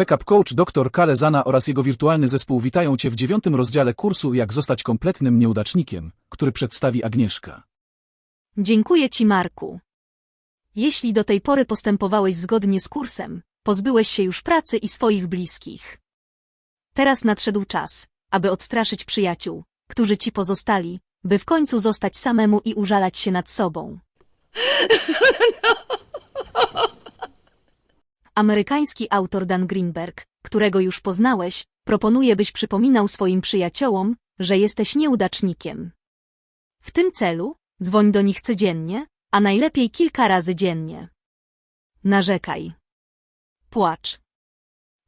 Fekap Coach dr Kale Zana oraz jego wirtualny zespół witają Cię w dziewiątym rozdziale kursu Jak zostać kompletnym nieudacznikiem, który przedstawi Agnieszka. Dziękuję Ci, Marku. Jeśli do tej pory postępowałeś zgodnie z kursem, pozbyłeś się już pracy i swoich bliskich. Teraz nadszedł czas, aby odstraszyć przyjaciół, którzy Ci pozostali, by w końcu zostać samemu i użalać się nad sobą. Amerykański autor Dan Greenberg, którego już poznałeś, proponuje, byś przypominał swoim przyjaciołom, że jesteś nieudacznikiem. W tym celu dzwoń do nich codziennie, a najlepiej kilka razy dziennie. Narzekaj. Płacz.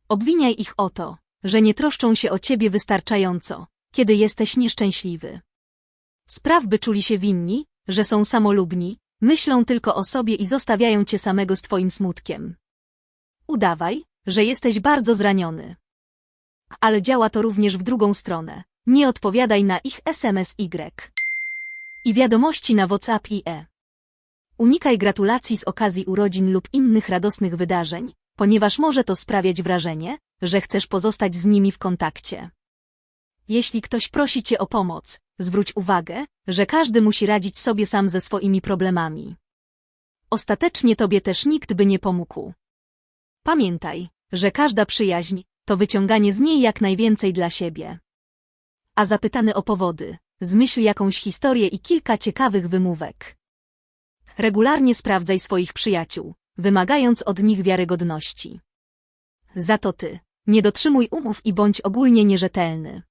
Obwiniaj ich o to, że nie troszczą się o ciebie wystarczająco, kiedy jesteś nieszczęśliwy. Spraw, by czuli się winni, że są samolubni, myślą tylko o sobie i zostawiają cię samego z twoim smutkiem. Udawaj, że jesteś bardzo zraniony. Ale działa to również w drugą stronę. Nie odpowiadaj na ich SMS Y. I wiadomości na WhatsApp i e. Unikaj gratulacji z okazji urodzin lub innych radosnych wydarzeń, ponieważ może to sprawiać wrażenie, że chcesz pozostać z nimi w kontakcie. Jeśli ktoś prosi cię o pomoc, zwróć uwagę, że każdy musi radzić sobie sam ze swoimi problemami. Ostatecznie tobie też nikt by nie pomógł. Pamiętaj, że każda przyjaźń to wyciąganie z niej jak najwięcej dla siebie. A zapytany o powody, zmyśl jakąś historię i kilka ciekawych wymówek. Regularnie sprawdzaj swoich przyjaciół, wymagając od nich wiarygodności. Za to ty, nie dotrzymuj umów i bądź ogólnie nierzetelny.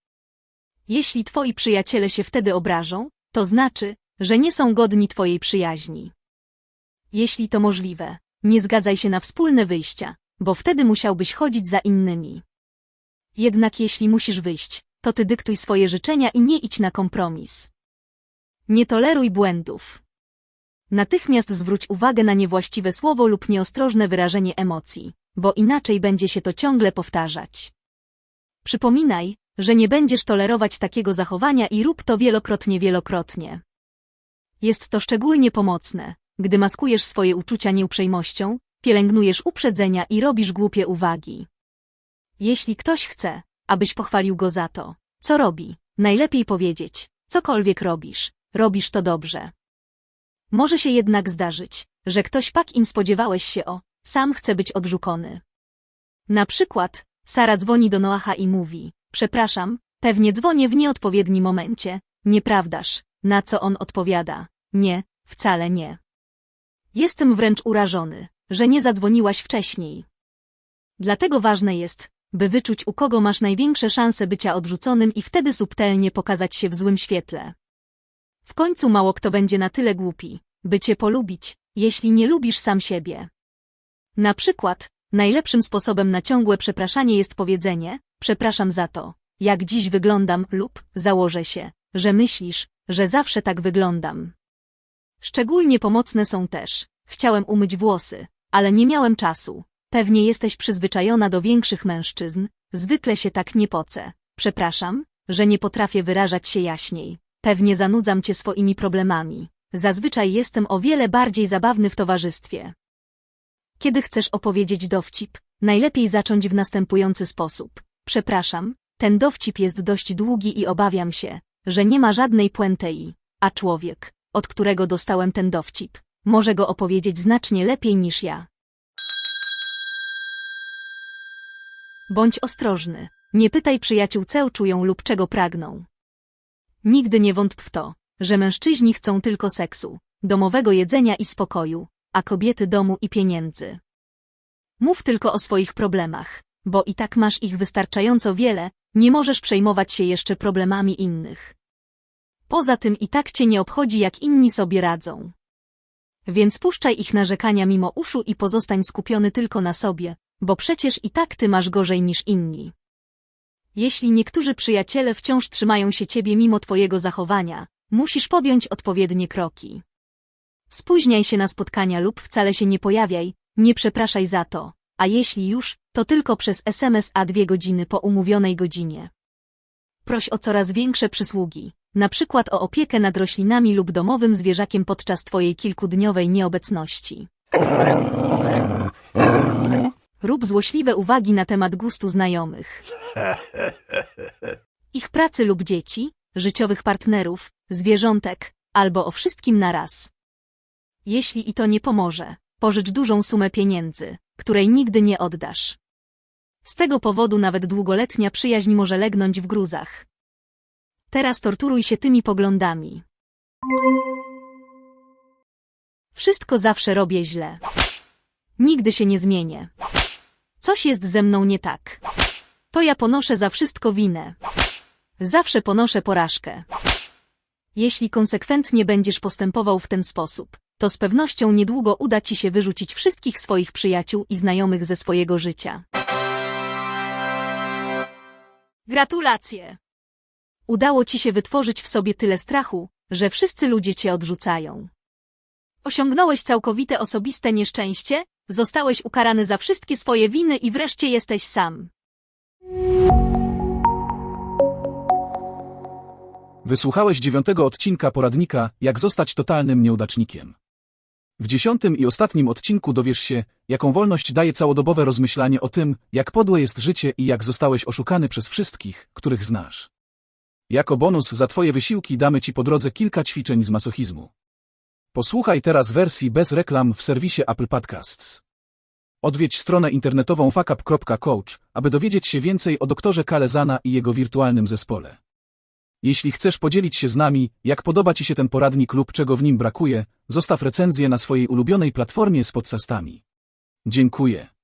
Jeśli twoi przyjaciele się wtedy obrażą, to znaczy, że nie są godni twojej przyjaźni. Jeśli to możliwe, nie zgadzaj się na wspólne wyjścia, bo wtedy musiałbyś chodzić za innymi. Jednak jeśli musisz wyjść, to ty dyktuj swoje życzenia i nie idź na kompromis. Nie toleruj błędów. Natychmiast zwróć uwagę na niewłaściwe słowo lub nieostrożne wyrażenie emocji, bo inaczej będzie się to ciągle powtarzać. Przypominaj, że nie będziesz tolerować takiego zachowania i rób to wielokrotnie wielokrotnie. Jest to szczególnie pomocne, gdy maskujesz swoje uczucia nieuprzejmością, pielęgnujesz uprzedzenia i robisz głupie uwagi. Jeśli ktoś chce, abyś pochwalił go za to, co robi, najlepiej powiedzieć, cokolwiek robisz, robisz to dobrze. Może się jednak zdarzyć, że ktoś pak im spodziewałeś się o, sam chce być odrzucony. Na przykład, Sara dzwoni do Noacha i mówi, przepraszam, pewnie dzwonię w nieodpowiednim momencie, nieprawdaż, na co on odpowiada, nie, wcale nie. Jestem wręcz urażony, że nie zadzwoniłaś wcześniej. Dlatego ważne jest, by wyczuć u kogo masz największe szanse bycia odrzuconym i wtedy subtelnie pokazać się w złym świetle. W końcu mało kto będzie na tyle głupi, by cię polubić, jeśli nie lubisz sam siebie. Na przykład, najlepszym sposobem na ciągłe przepraszanie jest powiedzenie, przepraszam za to, jak dziś wyglądam lub założę się, że myślisz, że zawsze tak wyglądam. Szczególnie pomocne są też, chciałem umyć włosy, ale nie miałem czasu. Pewnie jesteś przyzwyczajona do większych mężczyzn, zwykle się tak nie pocę. Przepraszam, że nie potrafię wyrażać się jaśniej. Pewnie zanudzam cię swoimi problemami. Zazwyczaj jestem o wiele bardziej zabawny w towarzystwie. Kiedy chcesz opowiedzieć dowcip, najlepiej zacząć w następujący sposób. Przepraszam, ten dowcip jest dość długi i obawiam się, że nie ma żadnej puentei, a człowiek, od którego dostałem ten dowcip, może go opowiedzieć znacznie lepiej niż ja. Bądź ostrożny. Nie pytaj przyjaciół, co czują lub czego pragną. Nigdy nie wątp w to, że mężczyźni chcą tylko seksu, domowego jedzenia i spokoju, a kobiety domu i pieniędzy. Mów tylko o swoich problemach, bo i tak masz ich wystarczająco wiele, nie możesz przejmować się jeszcze problemami innych. Poza tym i tak cię nie obchodzi, jak inni sobie radzą. Więc puszczaj ich narzekania mimo uszu i pozostań skupiony tylko na sobie, bo przecież i tak ty masz gorzej niż inni. Jeśli niektórzy przyjaciele wciąż trzymają się ciebie mimo twojego zachowania, musisz podjąć odpowiednie kroki. Spóźniaj się na spotkania lub wcale się nie pojawiaj, nie przepraszaj za to, a jeśli już, to tylko przez SMS a dwie godziny po umówionej godzinie. Proś o coraz większe przysługi, na przykład o opiekę nad roślinami lub domowym zwierzakiem podczas twojej kilkudniowej nieobecności. Rób złośliwe uwagi na temat gustu znajomych. Ich pracy lub dzieci, życiowych partnerów, zwierzątek, albo o wszystkim naraz. Jeśli i to nie pomoże, pożycz dużą sumę pieniędzy, której nigdy nie oddasz. Z tego powodu nawet długoletnia przyjaźń może legnąć w gruzach. Teraz torturuj się tymi poglądami. Wszystko zawsze robię źle. Nigdy się nie zmienię. Coś jest ze mną nie tak. To ja ponoszę za wszystko winę. Zawsze ponoszę porażkę. Jeśli konsekwentnie będziesz postępował w ten sposób, to z pewnością niedługo uda ci się wyrzucić wszystkich swoich przyjaciół i znajomych ze swojego życia. Gratulacje! Udało ci się wytworzyć w sobie tyle strachu, że wszyscy ludzie cię odrzucają. Osiągnąłeś całkowite osobiste nieszczęście, zostałeś ukarany za wszystkie swoje winy i wreszcie jesteś sam. Wysłuchałeś dziewiątego odcinka poradnika Jak zostać totalnym nieudacznikiem. W dziesiątym i ostatnim odcinku dowiesz się, jaką wolność daje całodobowe rozmyślanie o tym, jak podłe jest życie i jak zostałeś oszukany przez wszystkich, których znasz. Jako bonus za twoje wysiłki damy ci po drodze kilka ćwiczeń z masochizmu. Posłuchaj teraz wersji bez reklam w serwisie Apple Podcasts. Odwiedź stronę internetową fuckup.coach, aby dowiedzieć się więcej o doktorze Kalezana i jego wirtualnym zespole. Jeśli chcesz podzielić się z nami, jak podoba Ci się ten poradnik lub czego w nim brakuje, zostaw recenzję na swojej ulubionej platformie z podcastami. Dziękuję.